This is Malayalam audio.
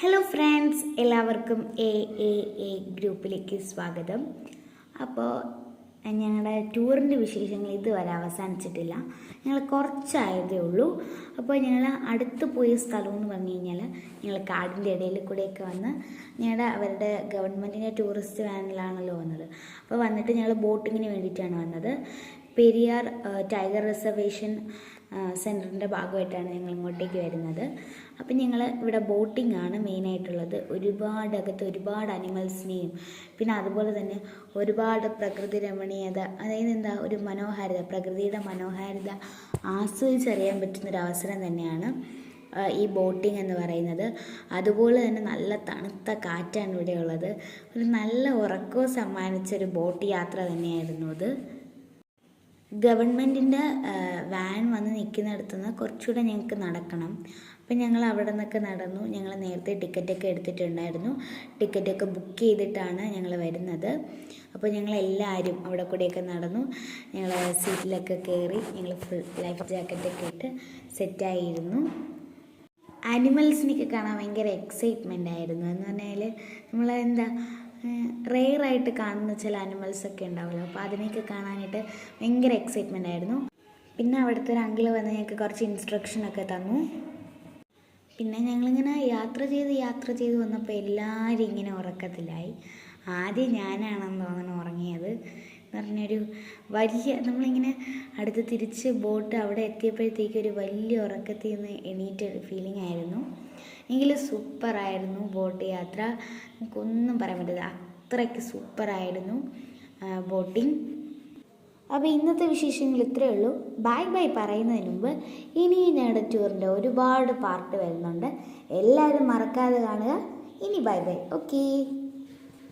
ഹലോ ഫ്രണ്ട്സ് എല്ലാവർക്കും എ എ എ ഗ്രൂപ്പിലേക്ക് സ്വാഗതം. അപ്പോൾ ഞങ്ങളുടെ ടൂറിന്റെ വിശേഷങ്ങൾ ഇതുവരെ അവസാനിച്ചിട്ടില്ല. ഞങ്ങൾ കുറച്ചായതേ ഉള്ളൂ. അപ്പോൾ ഞങ്ങൾ അടുത്ത് പോയ സ്ഥലം എന്ന് പറഞ്ഞു കഴിഞ്ഞാൽ ഞങ്ങൾ കാടിന്റെ ഇടയിൽ കൂടെയൊക്കെ വന്ന് ഞങ്ങളുടെ അവരുടെ ഗവൺമെന്റിന്റെ ടൂറിസ്റ്റ് വാനിലാണല്ലോ വന്നത്. അപ്പോൾ വന്നിട്ട് ഞങ്ങൾ ബോട്ടിങ്ങിന് വേണ്ടിയിട്ടാണ് വന്നത്. പെരിയാർ ടൈഗർ റിസർവേഷൻ സെന്ററിന്റെ ഭാഗമായിട്ടാണ് ഞങ്ങൾ ഇങ്ങോട്ടേക്ക് വരുന്നത്. അപ്പം ഞങ്ങൾ ഇവിടെ ബോട്ടിംഗ് ആണ് മെയിനായിട്ടുള്ളത് ഒരുപാട് അകത്ത് ഒരുപാട് അനിമൽസിനെയും പിന്നെ അതുപോലെ തന്നെ ഒരുപാട് പ്രകൃതി രമണീയത അതായത് എന്താ ഒരു മനോഹാരിത പ്രകൃതിയുടെ മനോഹാരിത ആസ്വദിച്ചറിയാൻ പറ്റുന്നൊരു അവസരം തന്നെയാണ് ഈ ബോട്ടിംഗ് എന്ന് പറയുന്നത്. അതുപോലെ തന്നെ നല്ല തണുത്ത കാറ്റാണ് ഇവിടെ ഉള്ളത് ഒരു നല്ല ഉറക്കവും സമ്മാനിച്ചൊരു ബോട്ട് യാത്ര തന്നെയായിരുന്നു അത്. ഗവൺമെന്റിന്റെ വാൻ വന്ന് നിൽക്കുന്നിടത്ത് നിന്ന് കുറച്ചുകൂടെ ഞങ്ങൾക്ക് നടക്കണം. അപ്പം ഞങ്ങൾ അവിടെ നിന്നൊക്കെ നടന്നു. ഞങ്ങൾ നേരത്തെ ടിക്കറ്റൊക്കെ എടുത്തിട്ടുണ്ടായിരുന്നു. ടിക്കറ്റൊക്കെ ബുക്ക് ചെയ്തിട്ടാണ് ഞങ്ങൾ വരുന്നത്. അപ്പോൾ ഞങ്ങൾ എല്ലാവരും അവിടെ കൂടെയൊക്കെ നടന്നു. ഞങ്ങൾ സീറ്റിലൊക്കെ കയറി ഞങ്ങൾ ഫുൾ ലൈഫ് ജാക്കറ്റൊക്കെ ഇട്ട് സെറ്റായിരുന്നു. ആനിമൽസിനെയൊക്കെ കാണാൻ ഭയങ്കര എക്സൈറ്റ്മെന്റ് ആയിരുന്നു. എന്ന് പറഞ്ഞാൽ നമ്മൾ എന്താ റെയറായിട്ട് കാണുന്ന ചില അനിമൽസൊക്കെ ഉണ്ടാവുമല്ലോ. അപ്പോൾ അതിനെയൊക്കെ കാണാനായിട്ട് ഭയങ്കര എക്സൈറ്റ്മെന്റ് ആയിരുന്നു. പിന്നെ അവിടുത്തെ ഒരു അങ്കിൾ വന്ന് ഞങ്ങൾക്ക് കുറച്ച് ഇൻസ്ട്രക്ഷനൊക്കെ തന്നു. പിന്നെ ഞങ്ങളിങ്ങനെ യാത്ര ചെയ്ത് യാത്ര ചെയ്ത് വന്നപ്പോൾ എല്ലാവരും ഇങ്ങനെ ഉറക്കത്തിലായി. ആദ്യം ഞാനാണെന്ന് തോന്നുന്നു ഉറങ്ങിയത്. പറഞ്ഞൊരു വലിയ നമ്മളിങ്ങനെ അടുത്ത് തിരിച്ച് ബോട്ട് അവിടെ എത്തിയപ്പോഴത്തേക്ക് ഒരു വലിയ ഉറക്കത്തിൽ നിന്ന് എണീറ്റ ഒരു ഫീലിംഗ് ആയിരുന്നു. എങ്കിലും സൂപ്പറായിരുന്നു ബോട്ട് യാത്ര. നമുക്കൊന്നും പറയാൻ പറ്റില്ല. അത്രയ്ക്ക് സൂപ്പറായിരുന്നു ബോട്ടിംഗ് അപ്പോൾ ഇന്നത്തെ വിശേഷങ്ങൾ ഇത്രയേ ഉള്ളൂ. ബൈ ബൈ പറയുന്നതിന് മുമ്പ് ഇനി ഞങ്ങളുടെ ടൂറിന്റെ ഒരുപാട് പാർട്ട് വരുന്നുണ്ട്. എല്ലാവരും മറക്കാതെ കാണുക. ഇനി ബൈ ബൈ. ഓക്കേ.